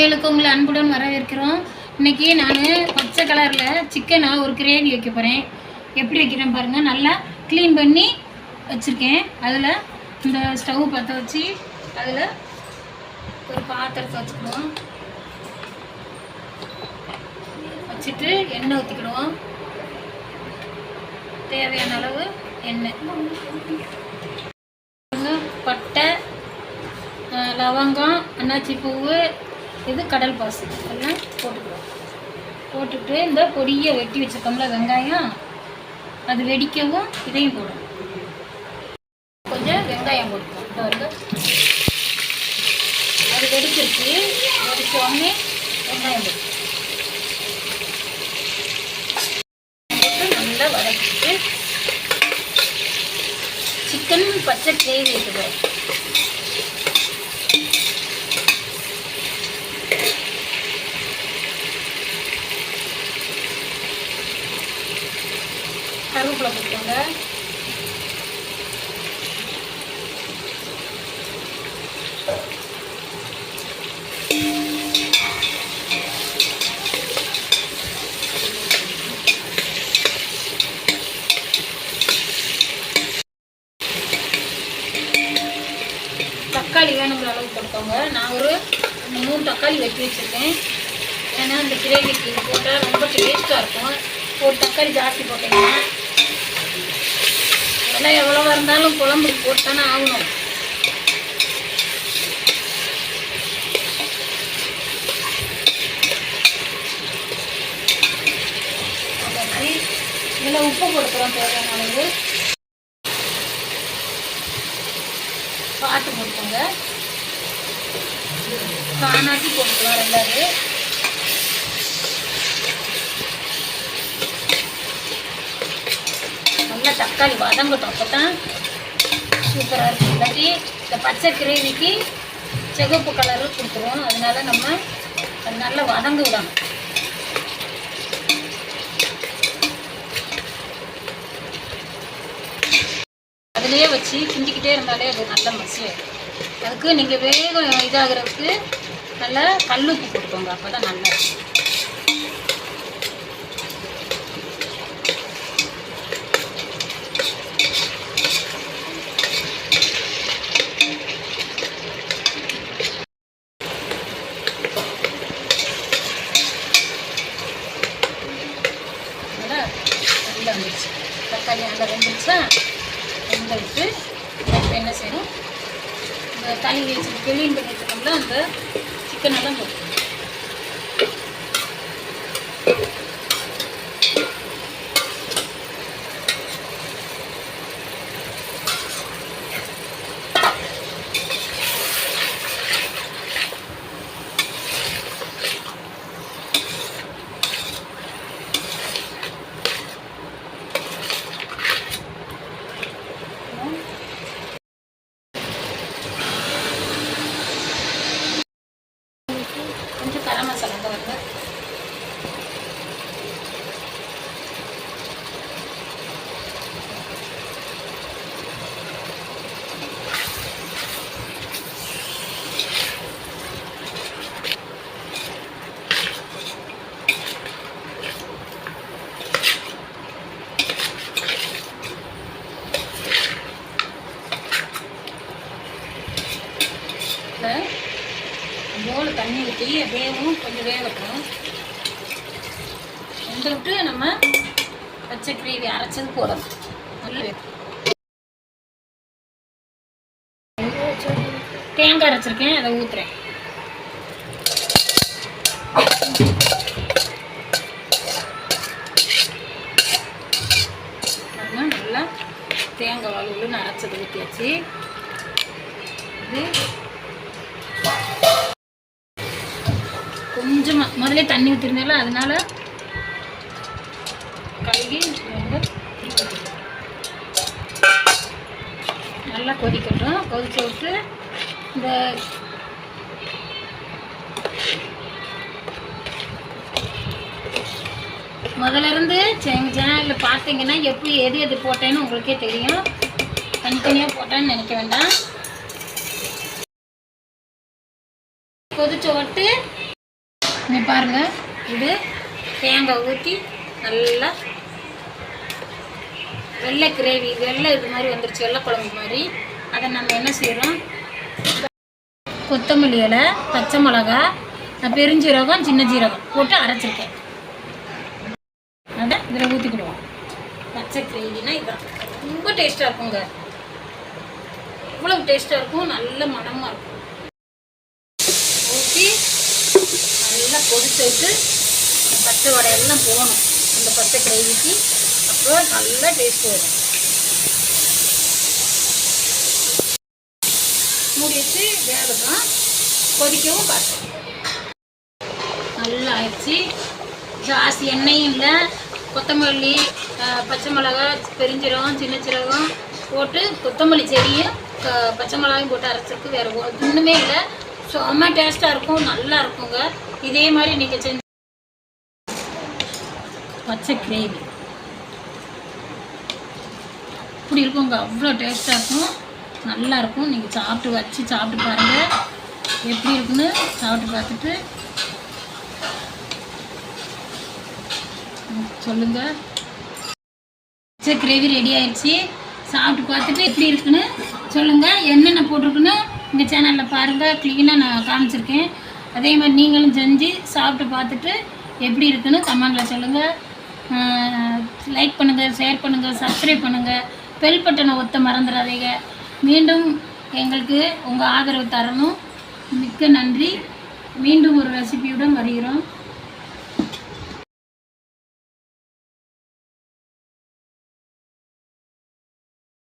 பேலுக்கு உங்களை அன்புடன் வரவேற்கிறோம். இன்னைக்கு நான் பச்சை கலரில் சிக்கனை ஒரு கிரேவி வைக்க போகிறேன் எப்படி வைக்கிறேன் பாருங்கள் நல்லா க்ளீன் பண்ணி வச்சுருக்கேன். அதில் இந்த ஸ்டவ் பற்ற வச்சு அதில் ஒரு பாத்திரத்தை வச்சுக்கிடுவோம் வச்சுட்டு எண்ணெய் ஊற்றிக்கிடுவோம் தேவையான அளவு எண்ணெய். பட்டை லவங்கம் அன்னாச்சி பூவு இது கடல் பாசி. எல்லாம் போட்டுக்கிறோம். போட்டுட்டு இந்த பொடியை வெட்டி வச்சிருக்கோம்ல வெங்காயம் அது வெடிக்கவும் இதையும் போடும் கொஞ்சம் வெங்காயம் போட்டுக்கோம் அது வெடிச்சிருச்சு வெடிச்ச உடனே வெங்காயம் போட்டு போட்டு நல்லா வதக்கிட்டு சிக்கன் பச்சை கிரேவி இருக்குது கருவேப்பிலை போட்டுக்கோங்க தக்காளி வேணுங்கிற அளவுக்கு போட்டுக்கோங்க நான் ஒரு மூணு தக்காளி வெட்டி வச்சுருக்கேன். ஏன்னா இந்த கிரேவிக்கு இது போட்டால் ரொம்ப டேஸ்ட்டாக இருக்கும். ஒரு தக்காளி ஜாஸ்தி போட்டிங்கன்னா எல்லாம் எவ்வளோவா இருந்தாலும் குழம்புக்கு போட்டு தானே ஆகணும் இதில் உப்பு கொடுக்குறோம் தேவையான அளவு. பார்த்து கொடுப்போங்க காணாட்டி போட்டுக்கலாம் ரெண்டாவது நல்லா தக்காளி வதங்கட்டும். அப்போ தான் சூப்பராக இருக்கும். இல்லாட்டி இந்த பச்சை கிரேவிக்கு சிகப்பு கலரு கொடுத்துருவோம். அதனால நம்ம நல்லா வதங்க விடணும் அதுலேயே வச்சு கிண்டிக்கிட்டே இருந்தாலே அது நல்ல மசியாயிடும் அதுக்கு நீங்கள் வேகம் இதாகிறதுக்கு நல்லா கல்லுப்பு போட்டுக்கோங்க. அப்போ தான் நல்லா இருக்கும். நல்லா வந்துருச்சு. தக்காளி நல்லா வெந்துருச்சா வெந்ததுக்கு இப்போ என்ன செய்யணும் இந்த தண்ணி வச்சு கிளீன் பண்ணி வச்சுக்கோங்களா அந்த சிக்கனெல்லாம் எல்லாம் போட்டுக்கணும் கொஞ்சம் கரம் மசாலா இந்த வந்து போல் தண்ணி ஊற்றி வேவும் கொஞ்சம் வேகட்டும். வெந்த விட்டு நம்ம பச்சை கிரேவி அரைச்சது போடணும். நல்ல தேங்காய் அரைச்சிருக்கேன் அதை ஊற்றுறேன் நல்லா தேங்காய் வலுவில் அரைச்சது ஊற்றியாச்சு இது கொஞ்சமாக முதல்ல தண்ணி ஊற்றிருந்தால அதனால கழுகி நல்லா கொதிக்கட்டும். கொதிச்ச விட்டு இந்த முதல்ல இருந்து எங்கள் சேனலில் பார்த்தீங்கன்னா எப்படி எது எது போட்டேன்னு உங்களுக்கே தெரியும். தனித்தனியாக போட்டேன்னு நினைக்க வேண்டாம். கொதிச்ச விட்டு இங்கே பாருங்கள் இது தேங்காய் ஊற்றி நல்லா வெள்ளை கிரேவி வெள்ளை இது மாதிரி வந்துருச்சு வெள்ளை குழம்பு மாதிரி. அதை நம்ம என்ன செய்கிறோம் கொத்தமல்லி இலை பச்சை மிளகா பெருஞ்சீரகம் சின்ன ஜீரகம் போட்டு அரைச்சிருக்கேன். அதை இதில் ஊற்றிக்கிடுவோம் பச்சை கிரேவினா இதுதான் ரொம்ப டேஸ்ட்டாக இருக்குங்க. இவ்வளவு டேஸ்ட்டாக இருக்கும். நல்ல மனமாக இருக்கும் ஊற்றி சேர்த்து பச்சை வடையெல்லாம் போகணும் அந்த பச்சை கிரேவிக்கு. அப்போ நல்லா டேஸ்ட் வரும். மூடி வச்சு கொதிக்கவும் பார்த்தேன் நல்லா ஆயிடுச்சு. ஜாஸ்தி எண்ணெயும் இல்லை. கொத்தமல்லி பச்சை மிளகா பெருஞ்சீரகம் சின்ன சீரகம் போட்டு கொத்தமல்லி செடியும் பச்சை மிளகாயும் போட்டு அரைச்சிருக்கு. வேறு ஒன்றுமே இல்லை. செம்ம டேஸ்ட்டாக இருக்கும். நல்லா இருக்குங்க. இதே மாதிரி நீங்கள் செஞ்சு பச்சை கிரேவி. இப்படி இருக்குங்க அவ்வளோ டேஸ்ட்டாக இருக்கும். நல்லா இருக்கும். நீங்கள் சாப்பிட்டு வச்சு சாப்பிட்டு பாருங்கள் எப்படி இருக்குன்னு சாப்பிட்டு பார்த்துட்டு ம், பச்சை கிரேவி ரெடி ஆயிடுச்சு. சாப்பிட்டு பார்த்துட்டு எப்படி இருக்குன்னு சொல்லுங்கள் என்னென்ன போட்டிருக்குன்னு இந்த சேனலில் பாருங்கள் க்ளீனாக நான் காமிச்சிருக்கேன். அதே மாதிரி நீங்களும் செஞ்சு சாப்பிட்டு பார்த்துட்டு எப்படி இருக்குன்னு கமெண்டில் சொல்லுங்கள் லைக் பண்ணுங்கள் ஷேர் பண்ணுங்கள் சப்ஸ்கிரைப் பண்ணுங்கள் பெல் பட்டனை ஒத்த மறந்துடாதீங்க. மீண்டும் எங்களுக்கு உங்கள் ஆதரவு தரணும். மிக்க நன்றி. மீண்டும் ஒரு ரெசிபியுடன் வருகிறோம்.